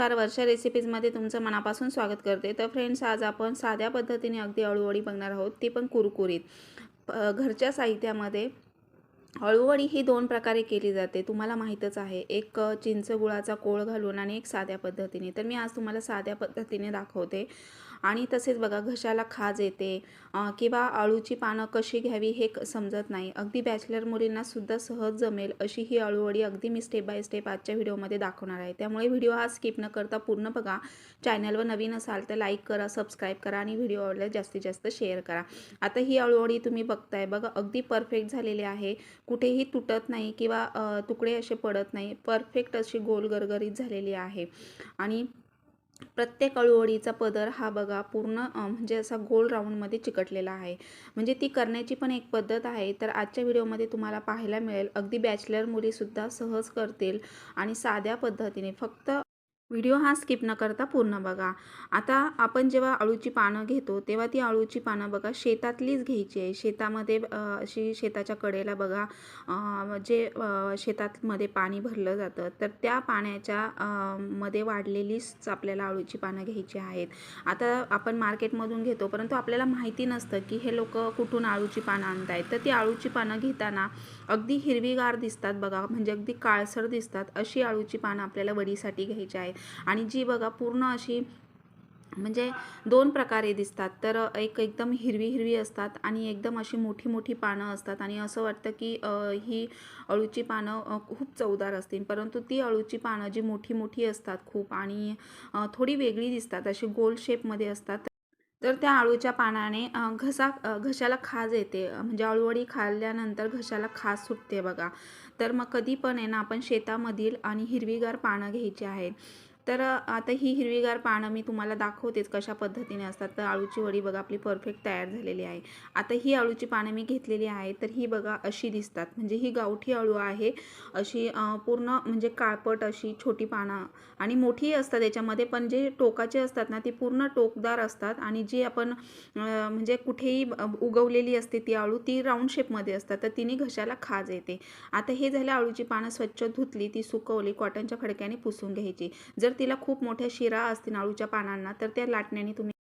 नमस्कार. वर्षा रेसिपीजमध्ये तुमचं मनापासून स्वागत करते. तर फ्रेंड्स आज आपण साध्या पद्धतीने अगदी अळूवडी बघणार आहोत. ती पण कुरकुरीत. प- घरच्या साहित्यामध्ये अळूवडी ही दोन प्रकारे केली जाते. तुम्हाला माहीतच आहे. एक चिंच गुळाचा कोळ घालून आणि एक साध्या पद्धतीने. तर मी आज तुम्हाला साध्या पद्धतीने दाखवते. आणि तसेच बघा घशाला खाज येते किंवा अळूची पानं कशी घ्यावी हे क- समजत नाही. अगदी बॅचलर मुलींनासुद्धा सहज जमेल अशी ही अळूवडी अगदी मी स्टेप बाय स्टेप आजच्या व्हिडिओमध्ये दाखवणार आहे. त्यामुळे व्हिडिओ हा स्किप न करता पूर्ण बघा. चॅनलवर नवीन असाल तर लाईक करा सबस्क्राईब करा आणि व्हिडिओ आवडल्यास जास्तीत जास्त शेअर करा. आता ही अळूवडी तुम्ही बघताय बघा अगदी परफेक्ट झालेली आहे. कुठेही तुटत नाही किंवा तुकडे असे पडत नाही. परफेक्ट अशी गोल गरगरीत झालेली आहे. आणि प्रत्येक अळूवडीचा पदर हा बघा पूर्ण म्हणजे असा गोल राऊंडमध्ये चिकटलेला आहे. म्हणजे ती करण्याची पण एक पद्धत आहे. तर आजच्या व्हिडिओमध्ये तुम्हाला पाहायला मिळेल. अगदी बॅचलर मुलीसुद्धा सहज करतील आणि साध्या पद्धतीने फक्त व्हिडिओ हा स्किप न करता पूर्ण बघा. आता आपण जेव्हा अळूची पानं घेतो तेव्हा ती अळूची पानं बघा शेतातलीच घ्यायची आहे. शेतामध्ये अशी शेताच्या कडेला बघा जे शेतातमध्ये पाणी भरलं जातं तर त्या पाण्याच्या मध्ये वाढलेलीच आपल्याला अळूची पानं घ्यायची आहेत. आता आपण मार्केटमधून घेतो परंतु आपल्याला माहिती नसतं की हे लोक कुठून अळूची पानं आणतायत. तर ती अळूची पानं घेताना अगदी हिरवीगार दिसतात बघा म्हणजे अगदी काळसर दिसतात अशी अळूची पानं आपल्याला वडीसाठी घ्यायची आहेत. आणि जी बघा पूर्ण अशी म्हणजे दोन प्रकारे दिसतात. तर एक एकदम हिरवी हिरवी असतात आणि एकदम अशी मोठी मोठी पानं असतात आणि असं वाटतं की ही अळूची पानं खूप चवदार असतील. परंतु ती अळूची पानं जी मोठी मोठी असतात खूप आणि थोडी वेगळी दिसतात अशी गोल शेपमध्ये असतात. तर त्या अळूच्या पानाने घसा घशाला खाज येते. म्हणजे अळूवडी खाल्ल्यानंतर घशाला खाज सुटते बघा. तर मग कधी पण आहे ना आपण शेतामधील आणि हिरवीगार पानं घ्यायची आहेत. तर आता ही हिरवीगार पानं मी तुम्हाला दाखवतेच कशा पद्धतीने असतात. तर अळूची वडी बघा आपली परफेक्ट तयार झालेली आहे. आता ही अळूची पानं मी घेतलेली आहे तर ही बघा अशी दिसतात. म्हणजे ही गावठी अळू आहे. अशी पूर्ण म्हणजे काळपट अशी छोटी पानं आणि मोठीही असतात याच्यामध्ये पण जे टोकाचे असतात ना ती पूर्ण टोकदार असतात आणि जी आपण म्हणजे कुठेही उगवलेली असते ती अळू ती राऊंड शेपमध्ये असतात. तर तिने घशाला खाज येते. आता हे झालं अळूची पानं स्वच्छ धुतली ती सुकवली कॉटनच्या खडक्याने पुसून घ्यायची. जर तिला खूप मोठ्या शिरा असतील अळूच्या पानांना तर त्या लाटण्याने तुम्ही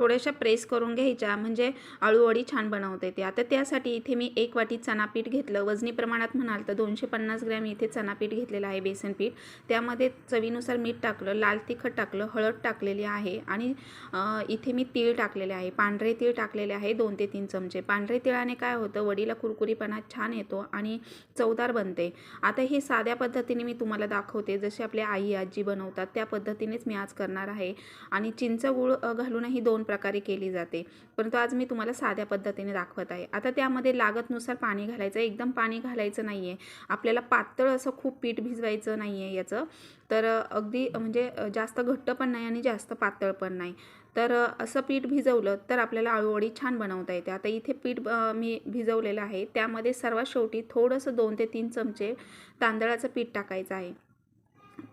थोड्याशा प्रेस करून घ्यायच्या म्हणजे अळूवडी छान बनवता येते आता त्यासाठी इथे मी एक वाटी चणापीठ घेतलं. वजनी प्रमाणात म्हणाल तर दोनशे पन्नास ग्रॅम इथे चणापीठ घेतलेलं आहे बेसन पीठ. त्यामध्ये चवीनुसार मीठ टाकलं लाल तिखट टाकलं हळद टाकलेली आहे आणि इथे मी तीळ टाकलेले आहे. पांढरे तीळ टाकलेले आहे दोन ते तीन चमचे. पांढरे तिळाने काय होतं वडीला कुरकुरीपणा छान येतो आणि चवदार बनते. आता हे साध्या पद्धतीने मी तुम्हाला दाखवते. जसे आपले आई आजी बनवतात त्या पद्धतीनेच मी आज करणार आहे. आणि चिंच गूळ घालूनही दोन प्रकारे केली जाते. परंतु आज मी तुम्हाला साध्या पद्धतीने दाखवत आहे. आता त्यामध्ये लागतनुसार पाणी घालायचं. एकदम पाणी घालायचं नाही आहे आपल्याला पातळ असं खूप पीठ भिजवायचं नाही आहे याचं. तर अगदी म्हणजे जास्त घट्ट पण नाही आणि जास्त पातळ पण नाही. तर असं पीठ भिजवलं तर आपल्याला आळूवडी छान बनवता येते. आता इथे पीठ मी भिजवलेलं आहे. त्यामध्ये सर्वात शेवटी थोडंसं दोन ते तीन चमचे तांदळाचं पीठ टाकायचं आहे.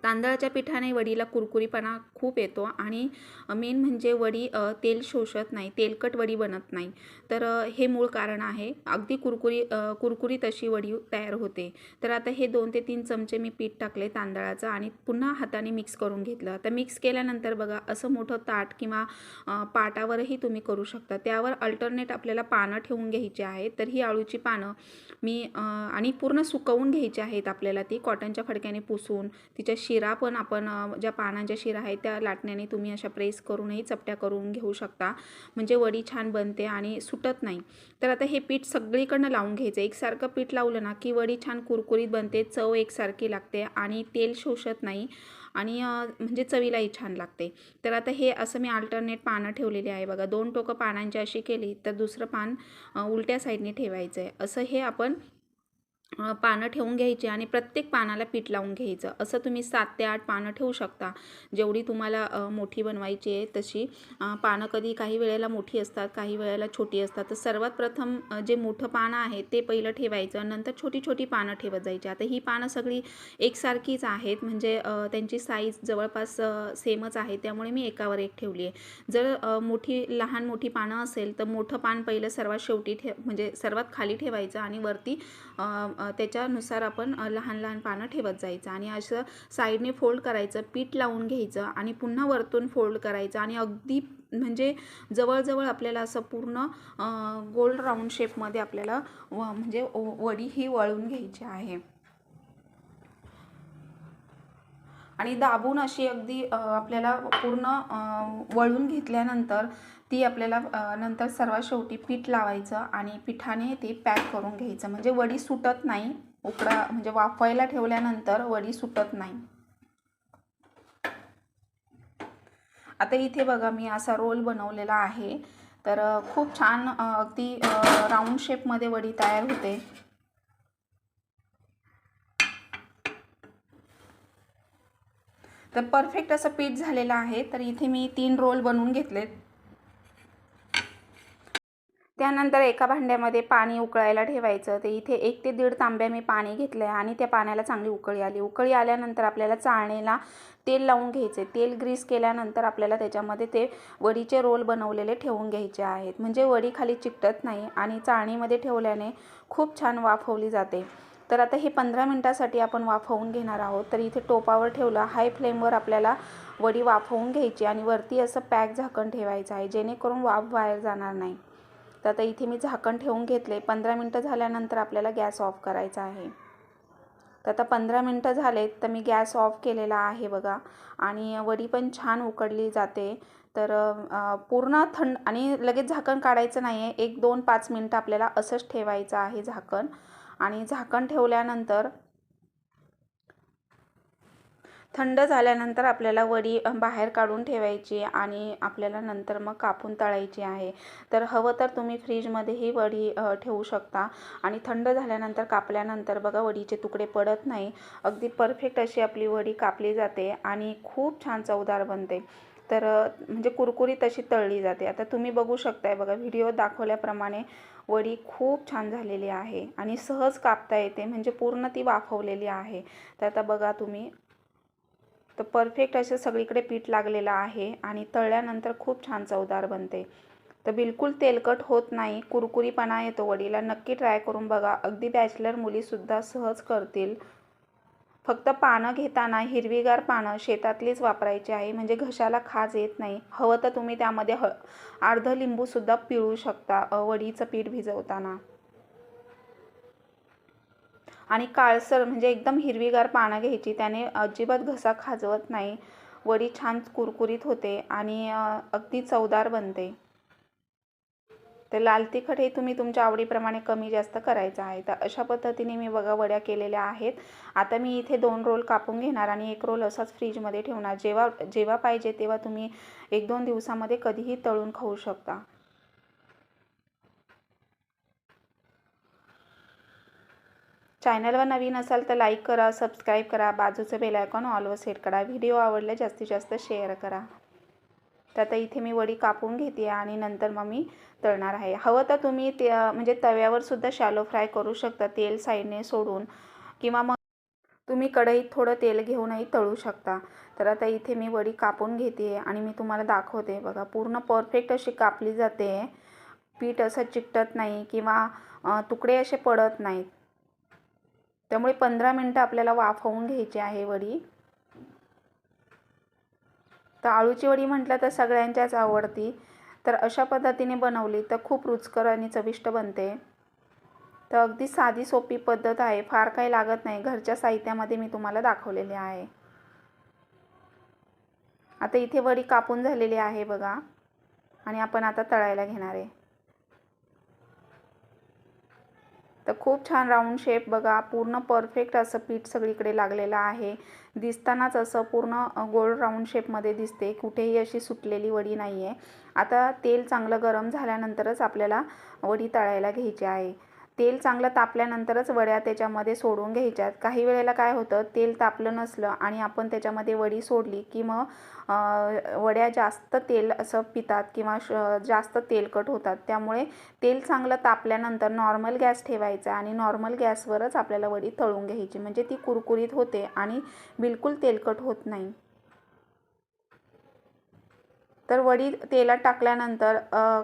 तांदळाच्या पिठाने वडीला कुरकुरीपणा खूप येतो आणि मेन म्हणजे वडी तेल शोषत नाही तेलकट वडी बनत नाही. तर हे मूळ कारण आहे. अगदी कुरकुरी कुरकुरीत अशी वडी तयार होते. तर आता हे दोन ते तीन चमचे मी पीठ टाकले तांदळाचं आणि पुन्हा हाताने मिक्स करून घेतलं. आता मिक्स केल्यानंतर बघा असं मोठं ताट किंवा पाटावरही तुम्ही करू शकता. त्यावर अल्टरनेट आपल्याला पानं ठेवून घ्यायची आहेत. तर ही अळूची पानं मी आणि पूर्ण सुकवून घ्यायची आहेत आपल्याला ती. कॉटनच्या फडक्याने पुसून तिच्या शिरा पण आपण ज्या पानांच्या शिरा आहेत त्या लाटण्याने तुम्ही अशा प्रेस करूनही चपट्या करून घेऊ शकता. म्हणजे वडी छान बनते आणि सुटत नाही. तर आता हे पीठ सगळीकडनं लावून घ्यायचं. एकसारखं पीठ लावलं ना की वडी छान कुरकुरीत बनते चव एकसारखी लागते आणि तेल शोषत नाही आणि म्हणजे चवीलाही छान लागते. तर आता हे असं मी अल्टरनेट पानं ठेवलेली आहे बघा. दोन टोकं पानांची अशी केली तर दुसरं पान उलट्या साईडने ठेवायचं आहे असं हे आपण पानं ठेवून घ्यायची आणि प्रत्येक पानाला पीठ लावून घ्यायचं. असं तुम्ही सात ते आठ पानं ठेवू शकता. जेवढी तुम्हाला मोठी बनवायची आहे तशी. पानं कधी काही वेळेला मोठी असतात काही वेळेला छोटी असतात. तर सर्वात प्रथम जे मोठं पानं आहे ते पहिलं ठेवायचं नंतर छोटी छोटी पानं ठेवत जायची. आता ही पानं सगळी एकसारखीच आहेत. म्हणजे त्यांची साईज जवळपास सेमच आहे. त्यामुळे मी एकावर एक ठेवली आहे. जर मोठी लहान मोठी पानं असेल तर मोठं पान पहिलं सर्वात शेवटी ठे म्हणजे सर्वात खाली ठेवायचं आणि वरती त्याच्यानुसार आपण लहान लहान पानं ठेवत जायचं आणि असं साईडने फोल्ड करायचं पीठ लावून घ्यायचं आणि पुन्हा वरतून फोल्ड करायचं आणि अगदी म्हणजे जवळजवळ आपल्याला असं पूर्ण गोल राऊंड शेपमध्ये आपल्याला म्हणजे वडी ही वळून घ्यायची आहे. आणि दाबून अशी अगदी आपल्याला पूर्ण वळून घेतल्यानंतर ती आपल्याला नंतर सर्वात शेवटी पीठ लावायचं आणि पिठाने ते पॅक करून घ्यायचं. म्हणजे वडी सुटत नाही. उकडा म्हणजे वाफवायला ठेवल्यानंतर वडी सुटत नाही. आता इथे बघा मी असा रोल बनवलेला आहे. तर खूप छान अगदी राऊंड शेपमध्ये वडी तयार होते. तर परफेक्ट असं पीठ झालेलं आहे. तर इथे मी तीन रोल बनवून घेतलेत. त्यानंतर एका भांड्यामध्ये पाणी उकळायला ठेवायचं. ते इथे एक ते दीड तांब्या मी पाणी घेतलं आहे आणि त्या पाण्याला चांगली उकळी आली. उकळी आल्यानंतर आपल्याला चाळणीला तेल लावून घ्यायचे. तेल ग्रीस केल्यानंतर आपल्याला त्याच्यामध्ये ते वडीचे रोल बनवलेले ठेवून घ्यायचे आहेत. म्हणजे वडी खाली चिकटत नाही आणि चाळणीमध्ये ठेवल्याने खूप छान वाफवली जाते. तर आता हे पंधरा मिनटासाठी आपण वाफवून घेणार आहोत. तर इथे टोपावर ठेवलं. हाय फ्लेमवर आपल्याला वडी वाफवून घ्यायची आणि वरती असं पॅक झाकण ठेवायचं आहे. जेणेकरून वाफ बाहेर जाणार नाही. तर आता इथे मी झाकण ठेवून घेतले. पंधरा मिनटं झाल्यानंतर आपल्याला गॅस ऑफ करायचा आहे. तर आता पंधरा मिनटं झालेत तर मी गॅस ऑफ केलेला आहे बघा. आणि वडी पण छान उकडली जाते. तर पूर्ण थंड आणि लगेच झाकण काढायचं नाही आहे एक दोन पाच मिनटं आपल्याला असंच ठेवायचं आहे झाकण. आणि झाकण ठेवल्यानंतर थंड झाल्यानंतर आपल्याला वडी बाहेर काढून ठेवायची आणि आपल्याला नंतर मग कापून तळायची आहे. तर हवं तर तुम्ही फ्रीजमध्येही वडी ठेवू शकता. आणि थंड झाल्यानंतर कापल्यानंतर बघा वडीचे तुकडे पडत नाही. अगदी परफेक्ट अशी आपली वडी कापली जाते आणि खूप छान चवदार बनते. तर म्हणजे कुरकुरीत अशी तळली जाते. आता तुम्ही बघू शकताय बघा व्हिडिओ दाखवल्याप्रमाणे वडी खूप छान झालेली आहे आणि सहज कापता येते म्हणजे पूर्ण ती वाफवलेली आहे. तर आता बघा तुम्ही तर परफेक्ट असं सगळीकडे पीठ लागलेलं आहे आणि तळल्यानंतर खूप छान चवदार बनते. तर बिलकुल तेलकट होत नाही कुरकुरीपणा येतो वडीला नक्की ट्राय करून बघा. अगदी बॅचलर मुलीसुद्धा सहज करतील. फक्त पानं घेताना हिरवीगार पानं शेतातलीच वापरायची आहे. म्हणजे घशाला खाज येत नाही. हवं तर तुम्ही त्यामध्ये ह अर्ध लिंबूसुद्धा पिळू शकता वडीचं पीठ भिजवताना. आणि काळसर म्हणजे एकदम हिरवीगार पानं घ्यायची. त्याने अजिबात घसा खाजवत नाही. वडी छान कुरकुरीत होते आणि अगदी चवदार बनते. तर लाल तिखट हे तुम्ही तुमच्या आवडीप्रमाणे कमी जास्त करायचं आहे. तर अशा पद्धतीने मी बघा वड्या केलेल्या आहेत. आता मी इथे दोन रोल कापून घेणार आणि एक रोल असाच फ्रीजमध्ये ठेवणार. जेव्हा जेव्हा पाहिजे तेव्हा तुम्ही एक दोन दिवसामध्ये कधीही तळून खाऊ शकता. चॅनलवर नवीन असाल तर लाईक करा सबस्क्राईब करा बाजूचं बेल आयकॉन ऑलवर सेट करा. व्हिडिओ आवडले जास्तीत जास्त शेअर करा. तर आता इथे मी वडी कापून घेते आणि नंतर मग मी तळणार आहे. हवं तर तुम्ही ते म्हणजे तव्यावरसुद्धा शॅलो फ्राय करू शकता तेल साईडने सोडून. किंवा मग तुम्ही कढईत थोडं तेल घेऊनही तळू शकता. तर आता इथे मी वडी कापून घेते आणि मी तुम्हाला दाखवते. बघा पूर्ण परफेक्ट अशी कापली जाते. पीठ असं चिकटत नाही किंवा तुकडे असे पडत नाहीत. त्यामुळे पंधरा मिनटं आपल्याला वाफवून घ्यायची आहे वडी. तर आळूची वडी म्हटलं तर सगळ्यांच्याच आवडती. तर अशा पद्धतीने बनवली तर खूप रुचकर आणि चविष्ट बनते. तर अगदी साधी सोपी पद्धत आहे. फार काही लागत नाही. घरच्या साहित्यामध्ये मी तुम्हाला दाखवलेले आहे. आता इथे वडी कापून झालेली आहे बघा. आणि आपण आता तळायला घेणार आहे. तर खूप छान राऊंड शेप बघा. पूर्ण परफेक्ट असं पीठ सगळीकडे लागलेलं आहे. दिसतानाच असं पूर्ण गोल राऊंड शेपमध्ये दिसते. कुठेही अशी सुटलेली वडी नाही आहे आता तेल चांगलं गरम झाल्यानंतरच आपल्याला वडी तळायला घ्यायची आहे. तेल चांगलं तापल्यानंतरच वड्या त्याच्यामध्ये सोडून घ्यायच्यात. काही वेळेला काय होतं तेल तापलं नसलं आणि आपण त्याच्यामध्ये वडी सोडली की मग वड्या जास्त तेल असं पितात किंवा श जास्त तेलकट होतात. त्यामुळे तेल चांगलं तापल्यानंतर नॉर्मल गॅस ठेवायचा आणि नॉर्मल गॅसवरच आपल्याला वडी तळून घ्यायची. म्हणजे ती कुरकुरीत होते आणि बिलकुल तेलकट होत नाही. तर वडी तेलात टाकल्यानंतर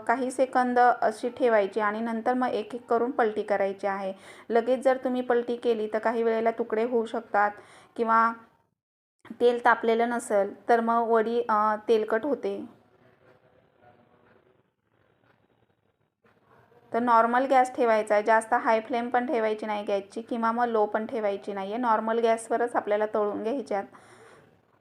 काही सेकंद अशी ठेवायची आणि नंतर मग एक एक करून पलटी करायची आहे. लगेच जर तुम्ही पलटी केली तर काही वेळेला तुकडे होऊ शकतात किंवा तेल तापलेलं नसेल तर मग वडी तेलकट होते. तर नॉर्मल गॅस ठेवायचा आहे. जास्त हाय फ्लेम पण ठेवायची नाही गॅसची किंवा मग लो पण ठेवायची नाही आहे नॉर्मल गॅसवरच आपल्याला तळून घ्यायच्यात.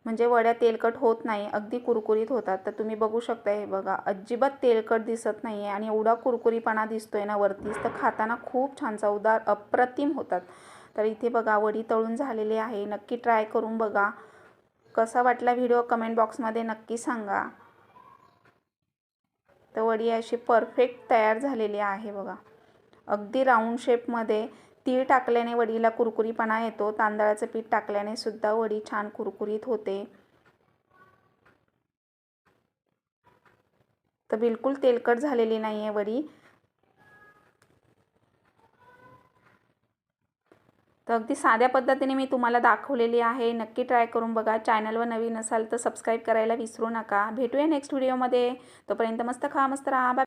म्हणजे वड्या तेलकट होत नाही अगदी कुरकुरीत होतात. तर तुम्ही बघू शकता हे बघा. अजिबात तेलकट दिसत नाही आहे आणि एवढा कुरकुरीपणा दिसतो आहे ना वरतीच तर खाताना खूप छान चवदार अप्रतिम होतात. तर इथे बघा वडी तळून झालेली आहे. नक्की ट्राय करून बघा. कसा वाटला व्हिडिओ कमेंट बॉक्समध्ये नक्की सांगा. तर वडी अशी परफेक्ट तयार झालेली आहे बघा. अगदी राऊंड शेपमध्ये तीळ टाकल्याने वडीला कुरकुरीपणा येतो तांदळाचं पीठ टाकल्याने सुद्धा वडी छान कुरकुरीत होते. तर बिलकुल तेलकट झालेली नाही आहे वडी. तर अगदी साध्या पद्धतीने मी तुम्हाला दाखवलेली आहे. नक्की ट्राय करून बघा. चॅनलवर नवीन असाल तर सबस्क्राईब करायला विसरू नका. भेटूया नेक्स्ट व्हिडिओमध्ये. तोपर्यंत मस्त खा मस्त राहा. बाय